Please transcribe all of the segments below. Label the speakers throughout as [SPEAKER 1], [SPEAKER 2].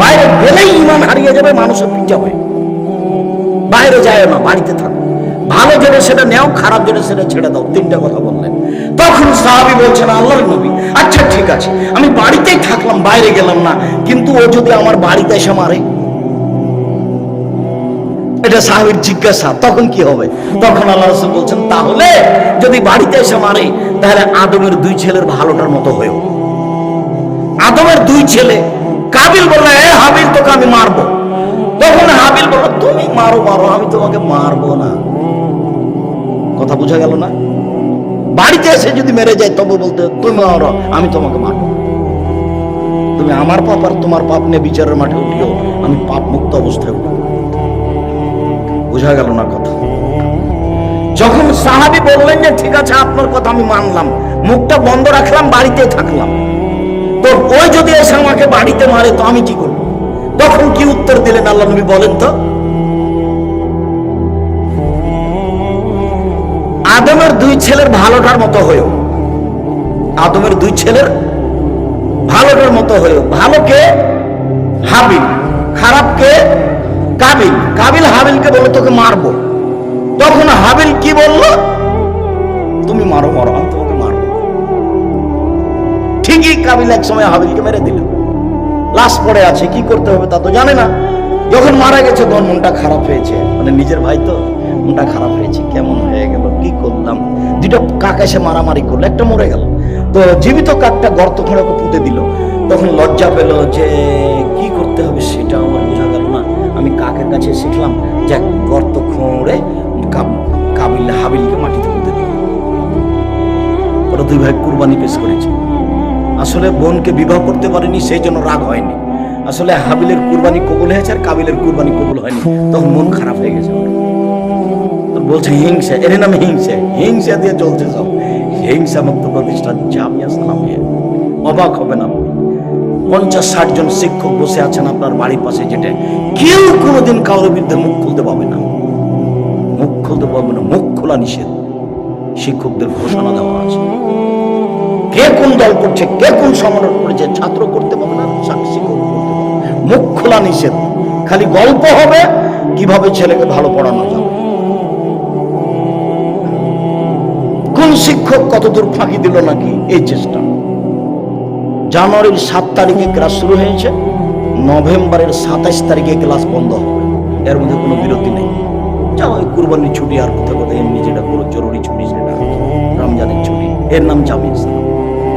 [SPEAKER 1] বাইরে গেলেই ইমান হারিয়ে যাবে, মানুষের পিঠা হয়ে। বাইরে যায় না, বাড়িতে থাকো। ভালো যেটা সেটা নেও, খারাপ যেটা সেটা ছেড়ে দাও, তিনটা কথা বললেন। তখন সাহাবি বলছেন, আল্লাহর নবী আচ্ছা ঠিক আছে, আমি বাড়িতেই থাকলাম, বাইরে গেলাম না, কিন্তু ও যদি আমার বাড়িতে এসে মারে? এটা সাহাবির জিজ্ঞাসা, তখন কি হবে? তখন আল্লাহ রসুল বলছেন, তাহলে যদি বাড়িতে এসে মারে, তাহলে আদমের দুই ছেলের ভালোটার মতো হয়েও। আদমের দুই ছেলে কাবিল বলল, এ হাবিল, তোকে আমি মারবো। তখন হাবিল বলল, তুমি মারো মারো, আমি তোমাকে মারবো না। কথা বোঝা গেল না? বাড়িতে এসে যদি মেরে যায়, তবে বলতে, তুমি মারো, আমি তোমাকে মারবো। তুমি আমার পাপ আর তোমার পাপ নিয়ে বিচারের মাঠে উঠিও, আমি পাপ মুক্ত অবস্থায় উঠবো। বোঝা গেল না কথা? যখন সাহাবি বললেন যে, ঠিক আছে, আপনার কথা আমি মানলাম। মুখটা বন্ধ রাখলাম বাড়িতে থাকলাম। ওই যদি এসে আমাকে বাড়িতে মারে, তো আমি কি করব? তখন কি উত্তর দিলেন আল্লাহ নবী বলেন তো? আদমের দুই ছেলের ভালোটার মতো হয়েও, আদমের দুই ছেলের ভালোটার মতো হয়েও ভালোকে হাবিল। খারাপকে কাবিল। কাবিল হাবিলকে বলে তোকে মারবো। তখন হাবিল কি বলল? ঠিকই এক সময় হাবিলকে মেরে দিল। লাশ পড়ে আছে, কি করতে হবে তা তো জানে না। যখন মারা গেছে, তখন মনটা খারাপ হয়েছে। মানে নিজের ভাই তো, মনটা খারাপ হয়েছে। কেমন হয়ে গেল, কি করলাম? দুটো কাক এসে মারামারি করল, একটা মরে গেল। তো জীবিত কাকটা গর্ত খুঁড়ে ওকে পুঁতে দিল। তখন লজ্জা পেল যে, কি করতে হবে সেটা আমার বোঝা গেল না। আমি কাকের কাছে শিখলাম, যে গর্ত খুঁড়ে কাব- কাবিল হাবিলকে মাটিতে পুঁতে দিল। ওরা দুই ভাই কুরবানি পেশ করেছে। আসলে বোনকে বিবাহ করতে পারেনি, সেই জন্য রাগ হয়নি। আসলে হাবিলের কুরবানি কবুল হয়েছে আর কাবিলের কুরবানি কবুল হয়নি। তখন মন খারাপ হয়ে গেছে বলছে, হিংসা, এর নাম হিংসা হিংসা দিয়ে চলছে সব। হিংসা মুক্ত প্রতিষ্ঠান জামিয়া সালামিয়া অবাক হবে না। পঞ্চাশ, ষাট জন শিক্ষক বসে আছেন আপনার বাড়ির পাশে যেটা কেউ কোনোদিন কারোর বিরুদ্ধে মুখ খুলতে পাবে না। মুখ খুলতে পারবে না, মুখ খোলা নিষেধ। শিক্ষকদের ঘোষণা দেওয়া আছে। কে কোন দল করছে, কে কোন সমরণ করেছে ছাত্র করতে পারবে না শিক্ষক করতে পারবে। মুখ খোলা নিষেধ। খালি গল্প হবে, কীভাবে ছেলেকে ভালো পড়ানো যাবে। কোন শিক্ষক কতদূর ফাঁকি দিল নাকি এই চেষ্টা? জানুয়ারির সাত তারিখে ক্লাস শুরু হয়েছে, নভেম্বরের সাতাইশ তারিখে ক্লাস বন্ধ হবে। এর মধ্যে কোনো বিরতি নেই। যাও ওই কুরবানির ছুটি আর কোথাও কোথাও, এমনি যেটা কোনো জরুরি ছুটি সেটা রমজানের ছুটি। এর নাম জামিন।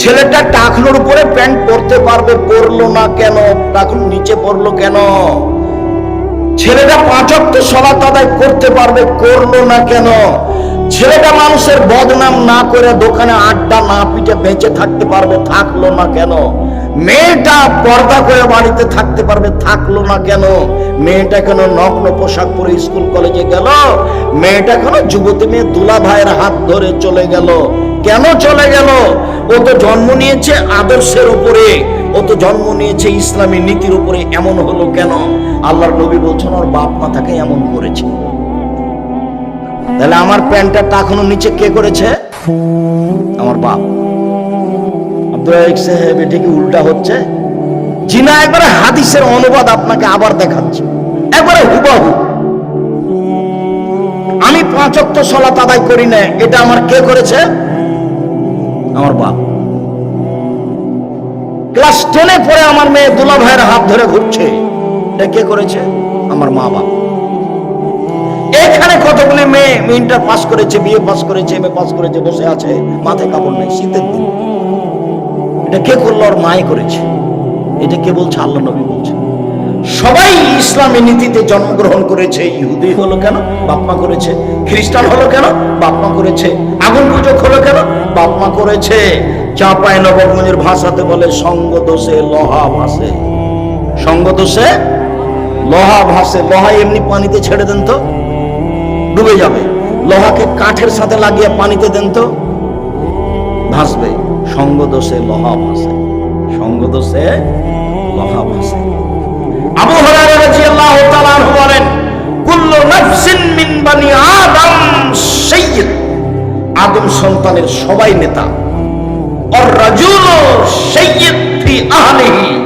[SPEAKER 1] ছেলেটা টাকনোর উপরে প্যান্ট পরতে পারবে, পরলো না কেন? টাকনো নিচে পরলো কেন? ছেলেটা পাঁচক্ত সলাত আদায় করতে পারবে, করল না কেন? ছেলেটা মানুষের বদনাম না করে দোকানে আড্ডা না পিঠে বেঁচে থাকতে পারবে, থাকল না কেন? মেয়েটা পর্দা করে বাড়িতে থাকতে পারবে, থাকল না কেন? মেয়েটা কেন নগ্ন পোশাক পরে স্কুল কলেজে গেল? মেয়েটা কেন যুবতী মেয়ে দুলা ভাইয়ের হাত ধরে চলে গেল? কেন চলে গেল? ও তো জন্ম নিয়েছে আদর্শের উপরে। ও তো জন্ম নিয়েছে ইসলামী নীতির উপরে। এমন হলো কেন? আল্লাহর নবী বলছেন, ওর বাপ মা তাকে এমন করেছে। তাহলে আমার প্যান্টটা টাকানো নিচে কে করেছে? আমার বাপ। উল্টা হচ্ছে? জিনা একবারে হাদিসের অনুবাদ আপনাকে আবার দেখাচ্ছে। একবারে হুবাহু। আমি পাঁচক্ত সলাত আদায় করি না এটা আমার কে করেছে? আমার বাপ। ক্লাস টেনে পরে আমার মেয়ে দুলা ভাইয়ের হাত ধরে ঘুরছে। এটা কে করেছে? আমার মা বাপ। এখানে কতগুলি মেয়ে? ইন্টার পাস করেছে বিএ পাস করেছে, এম পাস করেছে, বসে আছে, মাথায় কাপড় নেই, শীতের দিন। এটা কে করল? ওর মাই করেছে। এটা কে বলছে? আল্লাহ নবী বলছে। সবাই ইসলামী নীতিতে জন্মগ্রহণ করেছে। ইহুদি হলো কেন? বাপমা করেছে। খ্রিস্টান হলো কেন? বাপমা করেছে। আগুন পূজক হলো কেন? বাপমা করেছে। চাপায় নবগঞ্জের ভাষাতে বলে, সঙ্গ দোষে লোহা ভাসে। সঙ্গ দোষে লোহা ভাসে। লহা এমনি পানিতে ছেড়ে দেন তো? ডুবে যাবে। লোহাকে কাঠের সাথে লাগিয়ে পানিতে দেন তো? ভাসবে। সঙ্গ দোষে লোহা ভাসে। সঙ্গ দোষে লোহা ভাসে। আবু হুরায়রা রাদিয়াল্লাহু তাআলা বলেন, কুল্লু নাফসিন মিন বানি আদম সাইয়্যিদ আদম সন্তানের সবাই নেতা। আর রাজুল সাইয়্যিদ ফি আহলিহি।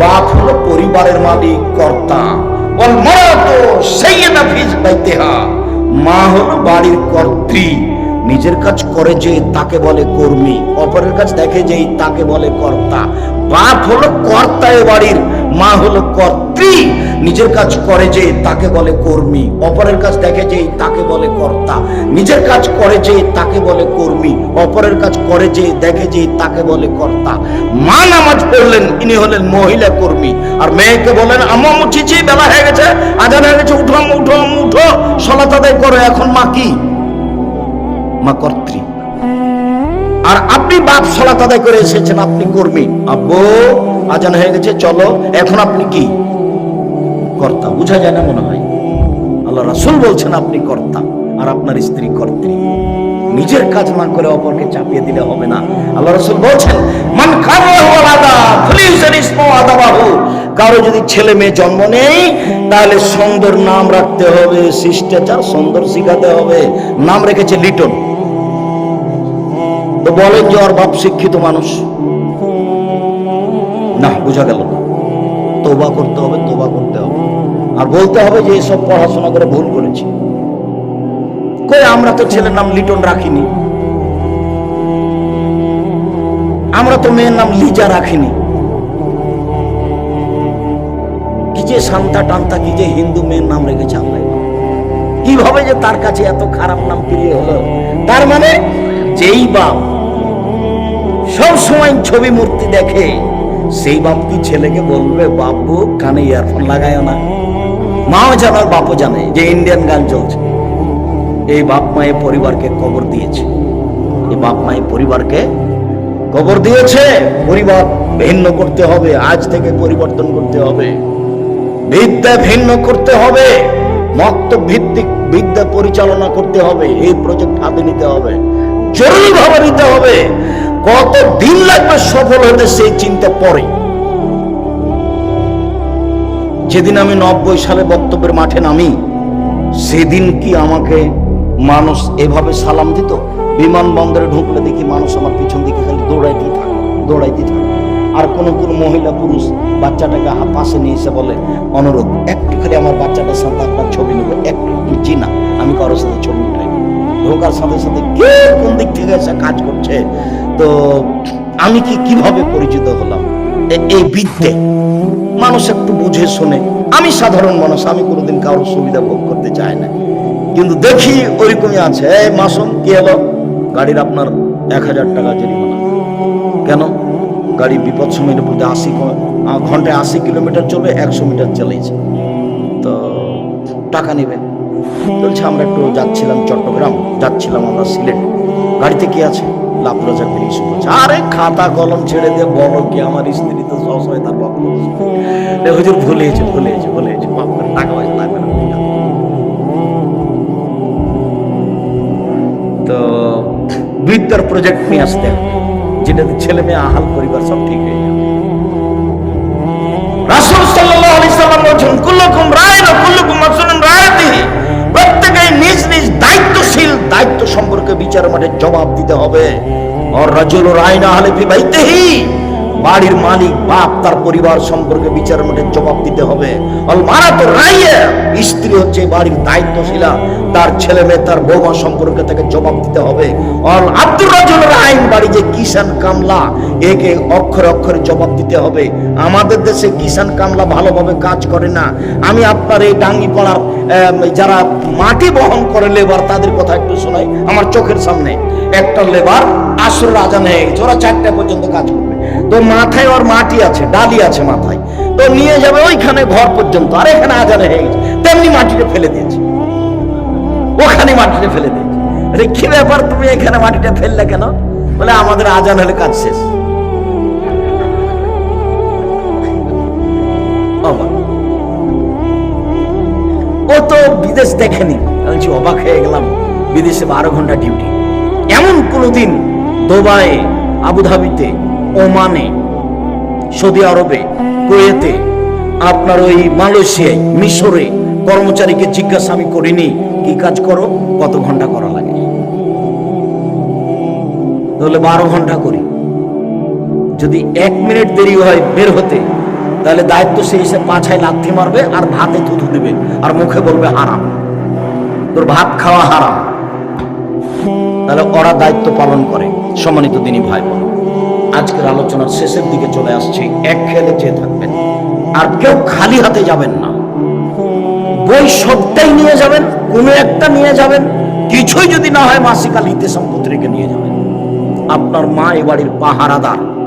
[SPEAKER 1] বাপ হলো পরিবারের মালিক, কর্তা। ওয়াল মারাতু সাইয়্যিদা ফি বাইতিহা। মা হলো বাড়ির কর্ত্রী। নিজের কাজ করে যে তাকে বলে কর্মী, অপরের কাজ দেখে যেই তাকে বলে কর্তা। বাপ হলো কর্তা এ বাড়ির, মা হলো কর্ত্রী। নিজের কাজ করে যে তাকে বলে কর্মী, অপরের কাজ দেখে যেই তাকে বলে কর্তা। নিজের কাজ করে যে তাকে বলে কর্মী, অপরের কাজ করে যে দেখে যে তাকে বলে কর্তা। মা নামাজ পড়লেন, ইনি হলেন মহিলা কর্মী। আর মেয়েকে বলেন আম্মা মুছিছি বেলা হয়ে গেছে, আজান হয়ে গেছে, উঠো উঠো উঠো, সলাত আদায় করো, এখন মা কি? মা কর্ত্রী। আর আপনি বাপ সলাত আদায় করে এসেছেন, আপনি কর্মী। আব্বু, আজান হয়ে গেছে, চলো। এখন আপনি কি? কর্তা, বোঝা যায় না মনে হয়। আল্লাহ রাসূল বলছেন আপনি কর্তা, আর আপনার স্ত্রী কর্ত্রী। নিজের কাজ না করে অপরকে চাপিয়ে দিলে হবে না। আল্লাহ রাসূল বলছেন, মান কারও যদি ছেলে মেয়ে জন্ম নেই, তাহলে সুন্দর নাম রাখতে হবে, শিষ্টাচার, সুন্দর শিখাতে হবে। নাম রেখেছে লিটন। তো বলেন যে ওর বাপ শিক্ষিত মানুষ। না, বোঝা গেল তোবা করতে হবে তোবা করতে হবে। আর বলতে হবে যে এসব পড়াশোনা করে ভুল করেছি। কই আমরা তো ছেলের নাম লিটন রাখিনি। আমরা তো মেয়ের নাম লিজা রাখিনি। কি যে শান্তা টান্তা, কি যে হিন্দু মেয়ের নাম রেখেছে আল্লাহ কীভাবে যে তার কাছে এত খারাপ নাম প্রিয় হলো। তার মানে যেই বাপ সব সময় ছবি মূর্তি দেখে। সেই বাপ কি ছেলেকে বলবে বাবু কানে ইয়ারফোন লাগায় না। মাও জানে আর বাপও জানে যে ইন্ডিয়ান গান চলছে। এই বাপ মায়ের পরিবারকে কবর দিয়েছে। এই বাপ মায়ের পরিবারকে কবর দিয়েছে। পরিবার ভিন্ন করতে হবে, আজ থেকে পরিবর্তন করতে হবে। বিদ্যা ভিন্ন করতে হবে মক্ত ভিত্তিক বিদ্যা পরিচালনা করতে হবে, এই প্রজেক্ট হাতে নিতে হবে। জরুরি ভাবে নিতে হবে। কত দিন লাগবে সফল হতে সেই চিন্তা পরে। যেদিন আমি নব্বই সালে বক্তব্যের মাঠে নামি, সেদিন কি আমাকে মানুষ এভাবে সালাম দিত? বিমানবন্দরে ঢুকলে দেখি মানুষ আমার পিছন দিকে খালি দৌড়াইতেই থাকে দৌড়াইতেই থাকে। আর কোন কোন মহিলা পুরুষ বাচ্চাটাকে পাশে নিয়ে এসে বলে, অনুরোধ, একটু খালি আমার বাচ্চাটার সাথে আপনার ছবি নেব, একটু জি না আমি কারোর সাথে ছবি উঠাই ঢোকার সাথে সাথে কে কোন দিক থেকে এসে কাজ করছে? তো আমি কি কীভাবে পরিচিত হলাম? এই বিদ্যে। মানুষ একটু বুঝে শুনে। আমি সাধারণ মানুষ, আমি কোনোদিন কারোর সুবিধা ভোগ করতে চাই না। কিন্তু দেখি ওইরকমই আছে। এই মাসুম, কি হলো? গাড়ির আপনার এক হাজার টাকা জরিমানা। কেন? গাড়ি বিপদ সময়ের মধ্যে আশি ঘন্টায় আশি কিলোমিটার চলবে একশো মিটার চালিয়েছে তো টাকা নেবে। বলছে, আমরা একটু যাচ্ছিলাম চট্টগ্রাম, যাচ্ছিলাম আমরা সিলেট। গাড়িতে কি আছে? আরে খাতা কলম ছেড়ে দিয়ে বলো কি আমার স্ত্রী তো সবসময় তার হুজুর বাপ করে টাকা পয়সা লাগবে না। তো প্রজেক্ট নিয়ে আসতে যেটাতে ছেলে মেয়ে, আহাল পরিবার সব ঠিক হয়ে যাবে। রাসূল সাল্লাল্লাহু আলাইহি সাল্লাম বলেছেন, কুল্লুকুম রায়িন, কুল্লুকুম প্রত্যেকেই নিজ দায়িত্ব সম্পর্কে বিচার মাঠে জবাব দিতে হবে। আর রাজুল রায়না ফি বাইতিহি বাড়ির মালিক, বাপ তার পরিবার সম্পর্কে বিচার মাঠে জবাব দিতে হবে। স্ত্রী হচ্ছে বাড়ির দায়িত্বশীলা, তার ছেলে মেয়ে, তার বৌমা সম্পর্কে তাকে জবাব দিতে হবে। অল আব্দুর রাজুল আইন বাড়ি যে কিষান কামলা, একে অক্ষরে অক্ষরে জবাব দিতে হবে। আমাদের দেশে কিষান কামলা ভালোভাবে কাজ করে না। আমি আপনার এই ডাঙ্গি পাড়ার যারা মাটি বহন করে লেবার, তাদের কথা একটু শোনাই। আমার চোখের সামনে একটা লেবার আসর রাজান হয়ে গেছে চারটা পর্যন্ত কাজ করবে। তো মাথায় ওর মাটি আছে ডালি আছে মাথায়। তো নিয়ে যাবে ওইখানে ঘর পর্যন্ত আর এখানে আজানে হয়ে গেছে। তেমনি মাটিটা ফেলে দিয়েছে। ওখানে মাটিটা ফেলে দিয়েছে। আরে কি ব্যাপার তুমি এখানে মাটিটা ফেললে কেন? বলে আমাদের আজান হলে কাজ শেষ। অবাক। তো বিদেশ দেখেনি। বলছি, অবাক হয়ে গেলাম বিদেশে বারো ঘণ্টা ডিউটি এমন কোনোদিন দুবাইয়ে আবুধাবিতে ওমানে, সৌদি আরবে, কুয়েতে, আপনার ওই মালয়েশিয়ায়, মিশরে কর্মচারীকে জিজ্ঞাসা আমি করিনি, কি কাজ করো? কত ঘণ্টা করা লাগে? তাহলে বারো ঘণ্টা করি। যদি এক মিনিট দেরি হয় বের হতে, তাহলে দায়িত্ব সেই হিসেবে পাছায় লাথি মারবে আর ভাতে থুথু দিবে আর মুখে বলবে হারাম। তোর ভাত খাওয়া হারাম। তাহলে ওরা দায়িত্ব পালন করে, সম্মানিত দিনী ভাই বোন আজকের আলোচনার শেষের দিকে চলে আসছে। এক খেলে চেয়ে থাকবেন। আর কেউ খালি হাতে যাবেন না। বই সবটাই নিয়ে যাবেন, কোনো একটা নিয়ে যাবেন। কিছুই যদি না হয় মাসিকাল হিতে সম্পত্তিকে নিয়ে যাবেন। আপনার মা এ বাড়ির পাহারাদার।